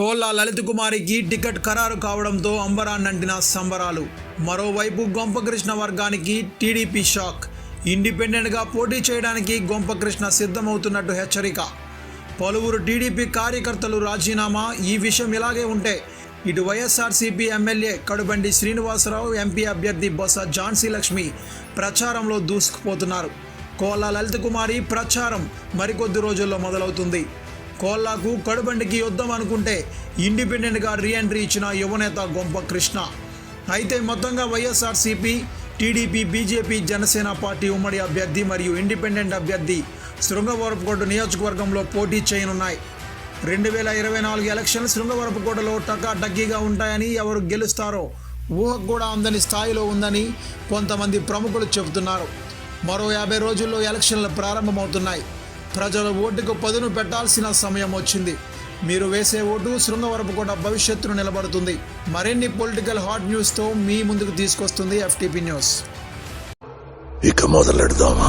కోళ్ళ లలిత కుమారికి టికెట్ ఖరారు కావడంతో అంబరాన్నంటిన సంబరాలు. మరోవైపు గొంపకృష్ణ వర్గానికి టీడీపీ షాక్. ఇండిపెండెంట్గా పోటీ చేయడానికి గొంపకృష్ణ సిద్ధమవుతున్నట్టు హెచ్చరిక. పలువురు టీడీపీ కార్యకర్తలు రాజీనామా ఈ విషయం ఇలాగే ఉంటే ఇటు YSRCP MLA Kadubandi Srinivasa Rao MP అభ్యర్థి బొత్స ఝాన్సీ లక్ష్మి ప్రచారంలో దూసుకుపోతున్నారు. కోళ్ళ లలిత కుమారి ప్రచారం మరికొద్ది రోజుల్లో మొదలవుతుంది. కోల్లాకు కడుబండికి యుద్ధం అనుకుంటే ఇండిపెండెంట్గా రీఎంట్రీ ఇచ్చిన యువనేత గొంప కృష్ణ. అయితే మొత్తంగా YSRCP TDP BJP Janasena party ఉమ్మడి అభ్యర్థి మరియు ఇండిపెండెంట్ అభ్యర్థి శృంగవరపుకోట నియోజకవర్గంలో పోటీ చేయనున్నాయి. రెండు వేల ఇరవై నాలుగు ఎలక్షన్ శృంగవరపుకోటలో టకా టక్కీగా ఉంటాయని ఎవరు గెలుస్తారో ఊహకు కూడా అందని స్థాయిలో ఉందని కొంతమంది ప్రముఖులు చెబుతున్నారు. మరో యాభై రోజుల్లో ఎలక్షన్లు ప్రారంభమవుతున్నాయి. ప్రజల ఓటుకు పదును పెట్టాల్సిన సమయం వచ్చింది. మీరు వేసే ఓటు శృంగవరపుకోట భవిష్యత్తును నిలబడుతుంది. మరిన్ని పొలిటికల్ హాట్ న్యూస్తో మీ ముందుకు తీసుకొస్తుంది ఎఫ్టీపీ న్యూస్. ఇక మొదలెడదామా?